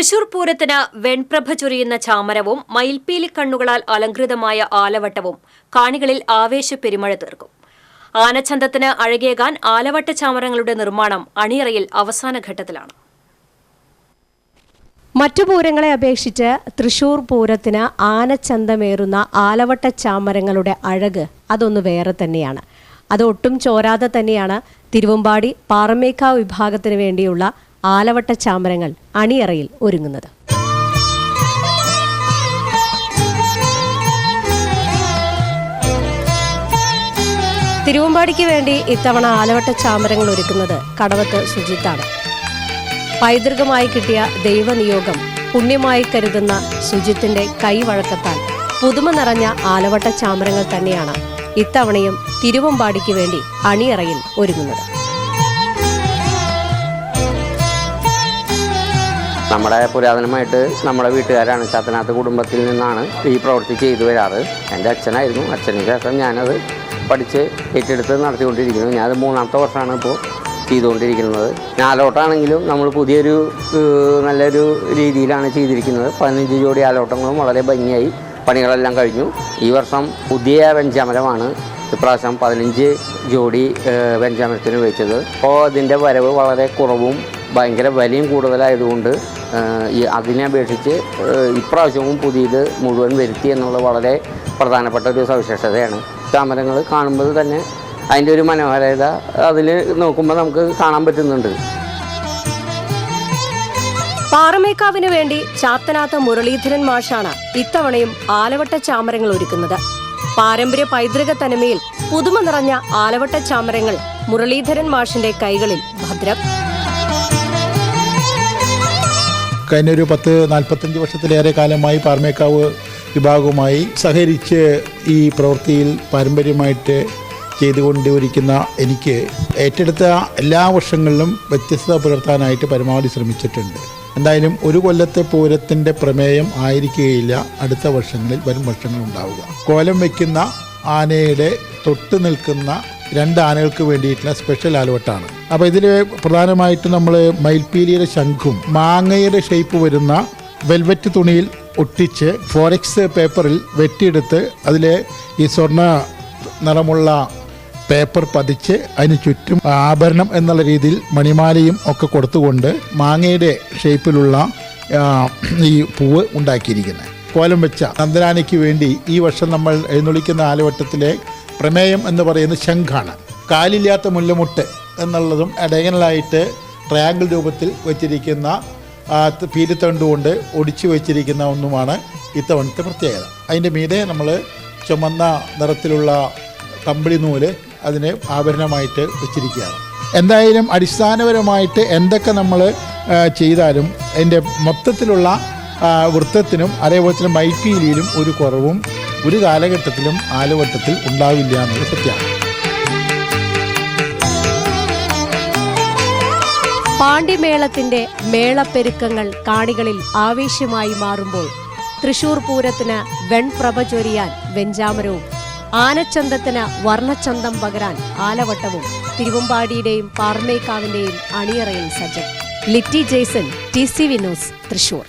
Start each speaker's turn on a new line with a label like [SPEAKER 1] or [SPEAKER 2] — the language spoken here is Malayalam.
[SPEAKER 1] തൃശൂർ പൂരത്തിന് വെൺപ്രഭ ചൊരിയുന്ന ചാമരവും മയിൽപ്പീലി കണ്ണുകളാൽ അലങ്കൃതമായ ആലവട്ടവും കാണികളിൽ ആവേശ പെരുമഴ തീർക്കും. ആനച്ചന്തത്തിന് അഴകേകാൻ ആലവട്ട ചാമരങ്ങളുടെ നിർമ്മാണം അണിയറയിൽ അവസാന ഘട്ടത്തിലാണ്.
[SPEAKER 2] മറ്റു പൂരങ്ങളെ അപേക്ഷിച്ച് തൃശൂർ പൂരത്തിന് ആനച്ചന്തമേറുന്ന ആലവട്ട ചാമരങ്ങളുടെ അഴക് അതൊന്ന് വേറെ തന്നെയാണ്. അത് ഒട്ടും ചോരാതെ തന്നെയാണ് തിരുവമ്പാടി പാറമേക്കാവ് വിഭാഗത്തിന് വേണ്ടിയുള്ള ആലവട്ട ചാമരങ്ങൾ അണിയറയിൽ ഒരുങ്ങുന്നത്. തിരുവമ്പാടിക്ക് വേണ്ടി ഇത്തവണ ആലവട്ട ചാമരങ്ങൾ ഒരുക്കുന്നത് കടവത്ത് സുജിത്താണ്. പൈതൃകമായി കിട്ടിയ ദൈവനിയോഗം പുണ്യമായി കരുതുന്ന സുജിത്തിന്റെ കൈവഴക്കത്താൽ പുതുമ നിറഞ്ഞ ആലവട്ട ചാമരങ്ങൾ തന്നെയാണ് ഇത്തവണയും തിരുവമ്പാടിക്ക് വേണ്ടി അണിയറയിൽ ഒരുങ്ങുന്നത്.
[SPEAKER 3] നമ്മുടെ പുരാതനമായിട്ട് നമ്മുടെ വീട്ടുകാരാണ് ചത്തനാത്ത് കുടുംബത്തിൽ നിന്നാണ് ഈ പ്രവൃത്തി ചെയ്തു വരാറ്. എന്റെ അച്ഛനായിരുന്നു. അച്ഛന് ശേഷം ഞാനത് പഠിച്ച് ഏറ്റെടുത്ത് നടത്തിക്കൊണ്ടിരിക്കുന്നു. ഞാനത് മൂന്നാമത്തെ വർഷമാണ് ഇപ്പോൾ ചെയ്തുകൊണ്ടിരിക്കുന്നത്. ആലോട്ടാണെങ്കിലും നമ്മൾ പുതിയൊരു നല്ലൊരു രീതിയിലാണ് ചെയ്തിരിക്കുന്നത്. പതിനഞ്ച് ജോഡി ആലോട്ടങ്ങളും വളരെ ഭംഗിയായി പണികളെല്ലാം കഴിഞ്ഞു. ഈ വർഷം പുതിയ വെഞ്ചാമരമാണ് ഇപ്രാവശ്യം പതിനഞ്ച് ജോഡി വെഞ്ചാമരത്തിന് ഉപയോഗിച്ചത്. അപ്പോൾ അതിന്റെ വരവ് വളരെ കുറവും ഭയങ്കര വിലയും കൂടുതലായതുകൊണ്ട് ഈ അതിനെ അപേക്ഷിച്ച് ഇപ്രാവശ്യവും പുതിയത് മുഴുവൻ വരുത്തി എന്നുള്ളത് വളരെ പ്രധാനപ്പെട്ട ഒരു സവിശേഷതയാണ്. താമരങ്ങൾ കാണുമ്പോൾ തന്നെ അതിന്റെ ഒരു മനോഹരത അതിൽ നോക്കുമ്പോൾ നമുക്ക് കാണാൻ പറ്റുന്നുണ്ട്.
[SPEAKER 2] പാറമേക്കാവിന് വേണ്ടി ചാത്തനാത്ത മുരളീധരൻ മാഷാണ് ഇത്തവണയും ആലവട്ട ചാമരങ്ങൾ ഒരുക്കുന്നത്. പാരമ്പര്യ പൈതൃക തനിമയിൽ പുതുമ നിറഞ്ഞ ആലവട്ട ചാമരങ്ങൾ മുരളീധരൻ മാഷിന്റെ കൈകളിൽ ഭദ്രം.
[SPEAKER 4] കഴിഞ്ഞ ഒരു പത്ത് നാൽപ്പത്തഞ്ച് വർഷത്തിലേറെ കാലമായി പാർമേക്കാവ് വിഭാഗവുമായി സഹകരിച്ച് ഈ പ്രവൃത്തിയിൽ പാരമ്പര്യമായിട്ട് ചെയ്തുകൊണ്ടിരിക്കുന്ന എനിക്ക് ഏറ്റെടുത്ത എല്ലാ വർഷങ്ങളിലും വ്യത്യസ്തത പുലർത്താനായിട്ട് പരമാവധി ശ്രമിച്ചിട്ടുണ്ട്. എന്തായാലും ഒരു കൊല്ലത്തെ പൂരത്തിന്റെ പ്രമേയം ആയിരിക്കുകയില്ല. അടുത്ത വർഷങ്ങളിൽ വരും വർഷങ്ങൾ ഉണ്ടാവുക കോലം വയ്ക്കുന്ന ആനയുടെ തൊട്ട് നിൽക്കുന്ന രണ്ട് ആനകൾക്ക് വേണ്ടിയിട്ടുള്ള സ്പെഷ്യൽ ആലുവട്ടാണ്. അപ്പോൾ ഇതിൽ പ്രധാനമായിട്ട് നമ്മൾ മയിൽപ്പീലിയുടെ ശംഖും മാങ്ങയുടെ ഷേപ്പ് വരുന്ന വെൽവെറ്റ് തുണിയിൽ ഒട്ടിച്ച് ഫോറെക്സ് പേപ്പറിൽ വെട്ടിയെടുത്ത് അതിൽ ഈ സ്വർണ നിറമുള്ള പേപ്പർ പതിച്ച് അതിന് ചുറ്റും ആഭരണം എന്നുള്ള രീതിയിൽ മണിമാലയും ഒക്കെ കൊടുത്തുകൊണ്ട് മാങ്ങയുടെ ഷേപ്പിലുള്ള ഈ പൂവ് ഉണ്ടാക്കിയിരിക്കുന്നത്. കോലം വെച്ച നന്ദനാനയ്ക്ക് വേണ്ടി ഈ വർഷം നമ്മൾ എഴുന്നള്ളിക്കുന്ന ആലവട്ടത്തിലെ പ്രമേയം എന്ന് പറയുന്നത് ശംഖാണ്. കാലില്ലാത്ത മുല്ലമുട്ട് എന്നുള്ളതും ഡയഗണലായിട്ട് ട്രയാങ്കിൾ രൂപത്തിൽ വെച്ചിരിക്കുന്ന പീരിത്തണ്ട് കൊണ്ട് ഒടിച്ചു വെച്ചിരിക്കുന്ന ഒന്നുമാണ് ഇത്തവണത്തെ പ്രത്യേകത. അതിന്റെ മീതെ നമ്മൾ ചുമന്ന നിറത്തിലുള്ള കമ്പിളി നൂൽ അതിന് ആഭരണമായിട്ട് വെച്ചിരിക്കുകയാണ്. എന്തായാലും അടിസ്ഥാനപരമായിട്ട് എന്തൊക്കെ നമ്മൾ ചെയ്താലും അതിന്റെ മൊത്തത്തിലുള്ള വൃത്തത്തിനും അതേപോലെ തന്നെ മൈപ്പീലിയിലും ഒരു കുറവും ഒരു കാലഘട്ടത്തിലും ആലവട്ടത്തിൽ ഉണ്ടാവില്ല എന്നത് സത്യമാണ്.
[SPEAKER 2] പാണ്ഡ്യമേളത്തിന്റെ മേളപ്പെരുക്കങ്ങൾ കാണികളിൽ ആവേശമായി മാറുമ്പോൾ തൃശൂർ പൂരത്തിന് വെൺപ്രഭ ചൊരിയാൻ വെഞ്ചാമരവും ആനച്ചന്തത്തിന് വർണച്ചന്തം പകരാൻ ആലവട്ടവും തിരുവമ്പാടിയുടെയും പാർമേക്കാവിന്റെയും അണിയറയിൽ സജ്ജം ലിറ്റി ജേസൺ ടി സി വിനോസ് തൃശൂർ.